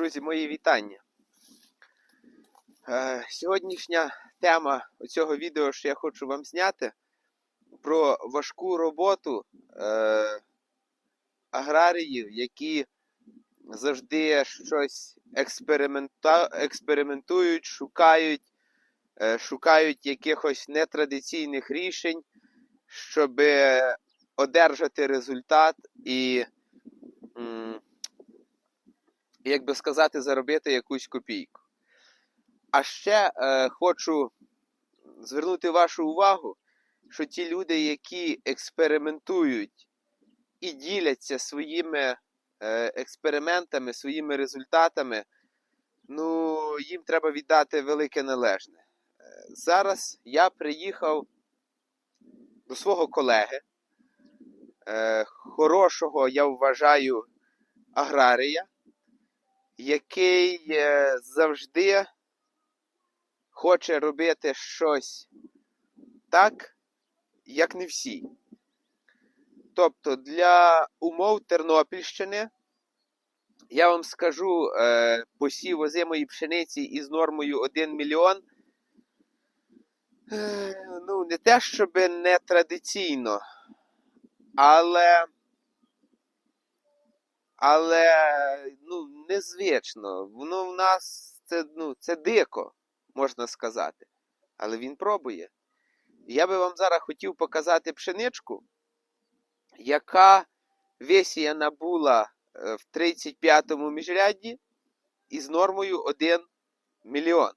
Друзі, мої вітання. Е, сьогоднішня тема цього відео, що я хочу вам зняти, про важку роботу е, аграріїв, які завжди щось експериментують, шукають, е, шукають якихось нетрадиційних рішень, щоб одержати результат і. Як би сказати, заробити якусь копійку. А ще е, хочу звернути вашу увагу, що ті люди, які експериментують і діляться своїми е, експериментами, своїми результатами, ну, їм треба віддати велике належне. Е, Зараз я приїхав до свого колеги, е, хорошого, я вважаю, аграрія який е, завжди хоче робити щось так, як не всі. Тобто для умов Тернопільщини я вам скажу е, посів озимої пшениці із нормою 1 мільйон. Е, ну, не те, щоб не традиційно, але але ну, незвично. Воно в нас це, ну, це дико, можна сказати. Але він пробує. Я би вам зараз хотів показати пшеничку, яка весія набула е, в 35-му міжрядді із нормою 1 мільйон.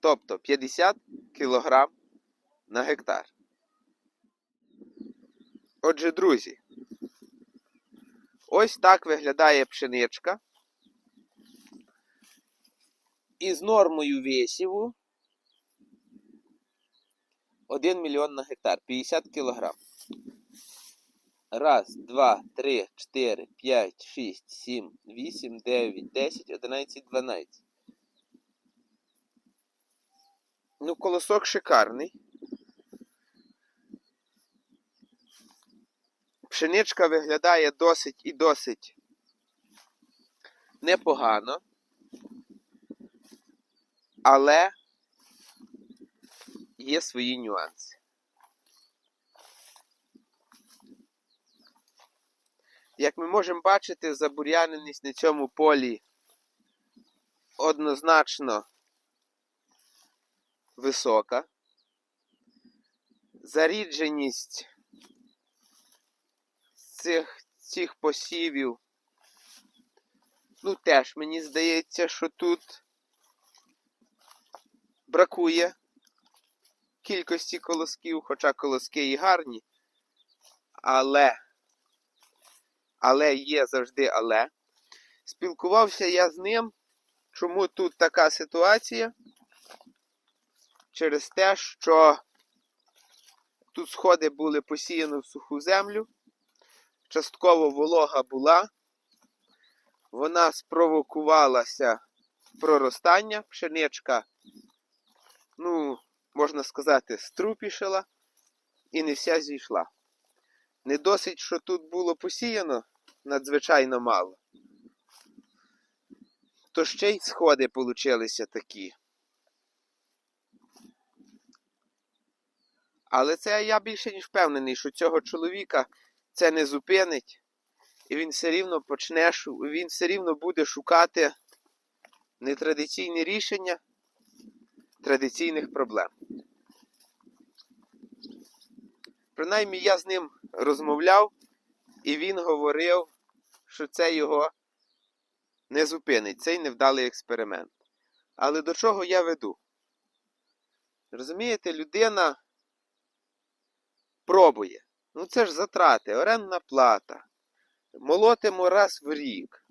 Тобто 50 кілограм на гектар. Отже, друзі, Ось так виглядає пшеничка. Із нормою весіву 1 мільйон на гектар, 50 кілограм. Раз, два, три, чотири, п'ять, шість, сім, вісім, дев'ять, десять, одинадцять, дванадцять. Ну, колосок шикарний. Пшеничка виглядає досить і досить непогано, але є свої нюанси. Як ми можемо бачити, забур'яненість на цьому полі однозначно висока. Зарідженість цих, цих посівів. Ну, теж мені здається, що тут бракує кількості колосків, хоча колоски і гарні. Але, але є завжди але. Спілкувався я з ним. Чому тут така ситуація? Через те, що тут сходи були посіяні в суху землю частково волога була, вона спровокувалася проростання, пшеничка, ну, можна сказати, струпішила і не вся зійшла. Не досить, що тут було посіяно надзвичайно мало, то ще й сходи получилися такі. Але це я більше ніж впевнений, що цього чоловіка це не зупинить, і він все рівно почне, він все рівно буде шукати нетрадиційні рішення традиційних проблем. Принаймні я з ним розмовляв, і він говорив, що це його не зупинить, цей невдалий експеримент. Але до чого я веду? Розумієте, людина пробує. Ну це ж затрати, орендна плата. Молотимо раз в рік.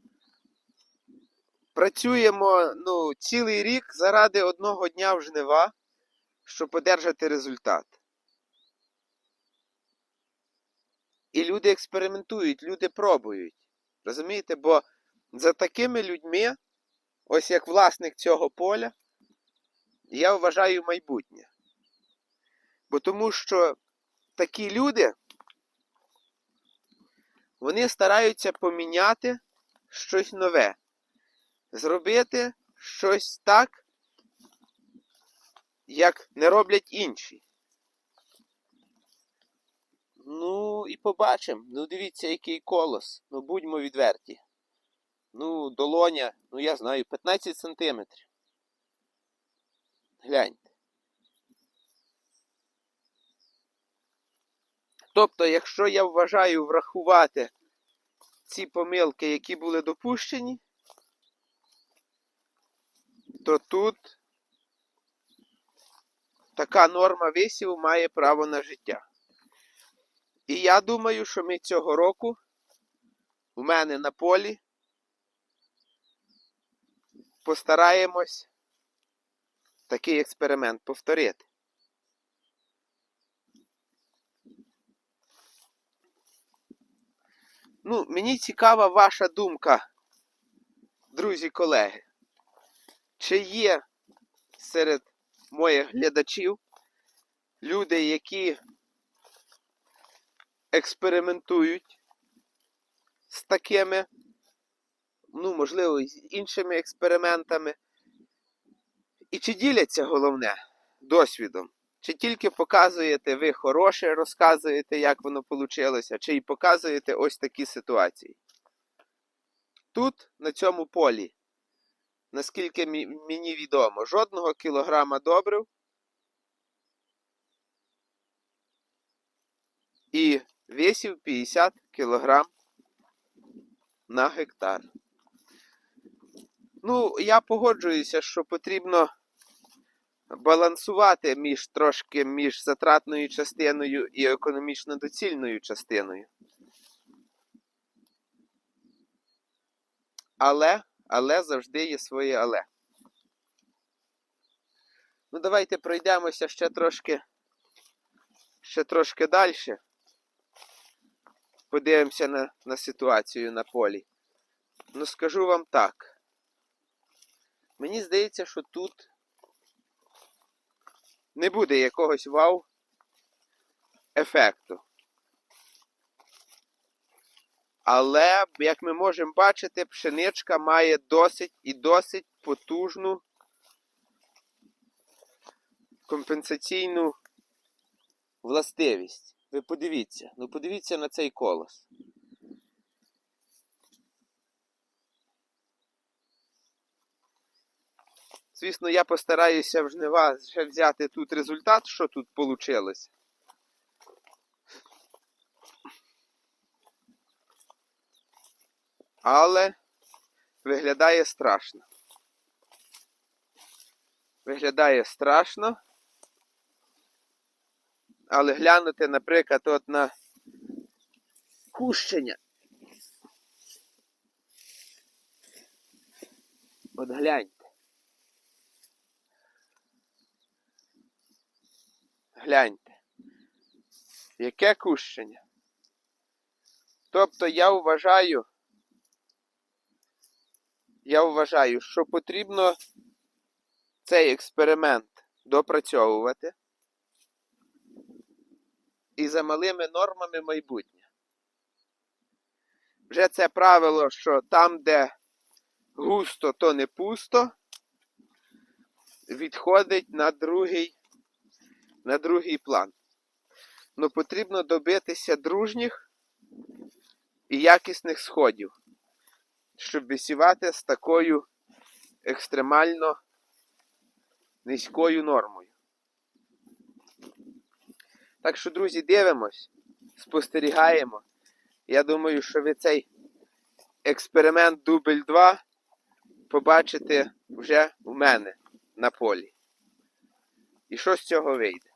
Працюємо ну, цілий рік заради одного дня в жнива, щоб одержати результат. І люди експериментують, люди пробують. Розумієте? Бо за такими людьми, ось як власник цього поля, я вважаю майбутнє. Бо тому що такі люди. Вони стараються поміняти щось нове. зробити щось так, як не роблять інші. Ну, і побачимо. Ну, дивіться, який колос. Ну, будьмо відверті. Ну, долоня, ну я знаю, 15 сантиметрів. Гляньте. Тобто, якщо я вважаю врахувати ці помилки, які були допущені, то тут така норма висів має право на життя. І я думаю, що ми цього року у мене на полі постараємось такий експеримент повторити. Ну, мені цікава ваша думка, друзі-колеги. Чи є серед моїх глядачів люди, які експериментують з такими, ну, можливо, з іншими експериментами. І чи діляться головне досвідом? Чи тільки показуєте ви хороше, розказуєте, як воно вийшло, чи й показуєте ось такі ситуації? Тут, на цьому полі, наскільки мені відомо, жодного кілограма добрив і весів 50 кілограм на гектар. Ну, я погоджуюся, що потрібно балансувати між трошки між затратною частиною і економічно доцільною частиною. Але, але завжди є своє але. Ну, давайте пройдемося ще трошки, ще трошки далі. Подивимося на, на ситуацію на полі. Ну, скажу вам так. Мені здається, що тут не буде якогось вау ефекту. Але, як ми можемо бачити, пшеничка має досить і досить потужну компенсаційну властивість. Ви подивіться, ну подивіться на цей колос. Звісно, я постараюся в жнива ще взяти тут результат, що тут вийшло. Але виглядає страшно. Виглядає страшно. Але глянути, наприклад, от на кущення. От гляньте. Гляньте. Яке кущення? Тобто я вважаю, я вважаю, що потрібно цей експеримент допрацьовувати і за малими нормами майбутнє. Вже це правило, що там, де густо, то не пусто, відходить на другий, на другий план. Ну потрібно добитися дружніх і якісних сходів, щоб висівати з такою екстремально низькою нормою. Так що, друзі, дивимось, спостерігаємо. Я думаю, що ви цей експеримент дубль 2 побачите вже у мене на полі. І що з цього вийде?